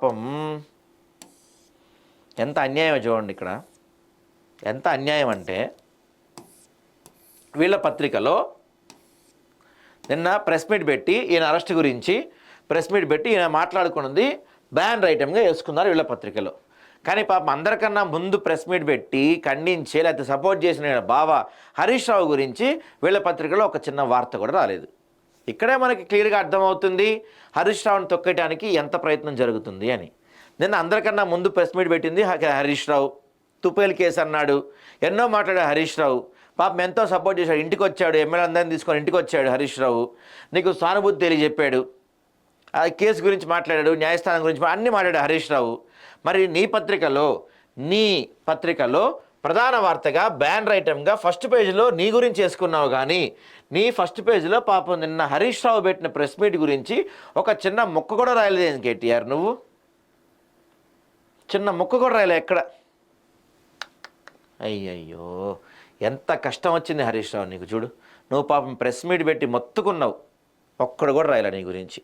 పాపం. ఎంత అన్యాయం చూడండి ఇక్కడ. ఎంత అన్యాయం అంటే వీళ్ళ పత్రికలో నిన్న ప్రెస్ మీట్ పెట్టి ఈయన అరెస్ట్ గురించి ప్రెస్ మీట్ పెట్టి ఈయన మాట్లాడుకున్నది బ్యాన్ ఐటమ్గా వేసుకున్నారు వీళ్ళ పత్రికలో. కానీ పాపం అందరికన్నా ముందు ప్రెస్ మీట్ పెట్టి ఖండించి లేకపోతే సపోర్ట్ చేసిన ఈయన బావ హరీష్ రావు గురించి వీళ్ళ పత్రికలో ఒక చిన్న వార్త కూడా రాలేదు. ఇక్కడే మనకి క్లియర్గా అర్థమవుతుంది హరీష్ రావుని తొక్కటానికి ఎంత ప్రయత్నం జరుగుతుంది అని. నిన్న అందరికన్నా ముందు ప్రెస్ మీట్ పెట్టింది హరీష్ రావు. తుపేల్ కేసు అన్నాడు. ఎన్నో మాట్లాడాడు హరీష్ రావు. పాపం ఎంతో సపోర్ట్ చేశాడు. ఇంటికి వచ్చాడు ఎమ్మెల్యే అందరిని తీసుకొని ఇంటికి వచ్చాడు హరీష్ రావు. నీకు సానుభూతి తెలియజెప్పాడు. ఆ కేసు గురించి మాట్లాడాడు న్యాయస్థానం గురించి అన్నీ మాట్లాడాడు హరీష్ రావు. మరి నీ పత్రికలో నీ పత్రికలో ప్రధాన వార్తగా బ్యానర్ ఐటమ్గా ఫస్ట్ పేజీలో నీ గురించి వేసుకున్నావు కానీ నీ ఫస్ట్ పేజీలో పాపం నిన్న హరీష్ రావు పెట్టిన ప్రెస్ మీట్ గురించి ఒక చిన్న ముక్క కూడా రాయలేదు కేటీఆర్ నువ్వు? చిన్న ముక్క కూడా రాయలే ఎక్కడ? అయ్యయ్యో ఎంత కష్టం వచ్చింది హరీష్ రావు నీకు చూడు. నువ్వు పాపం ప్రెస్ మీట్ పెట్టి మొత్తుకున్నావు. ఒక్కడు కూడా రాయలే నీ గురించి.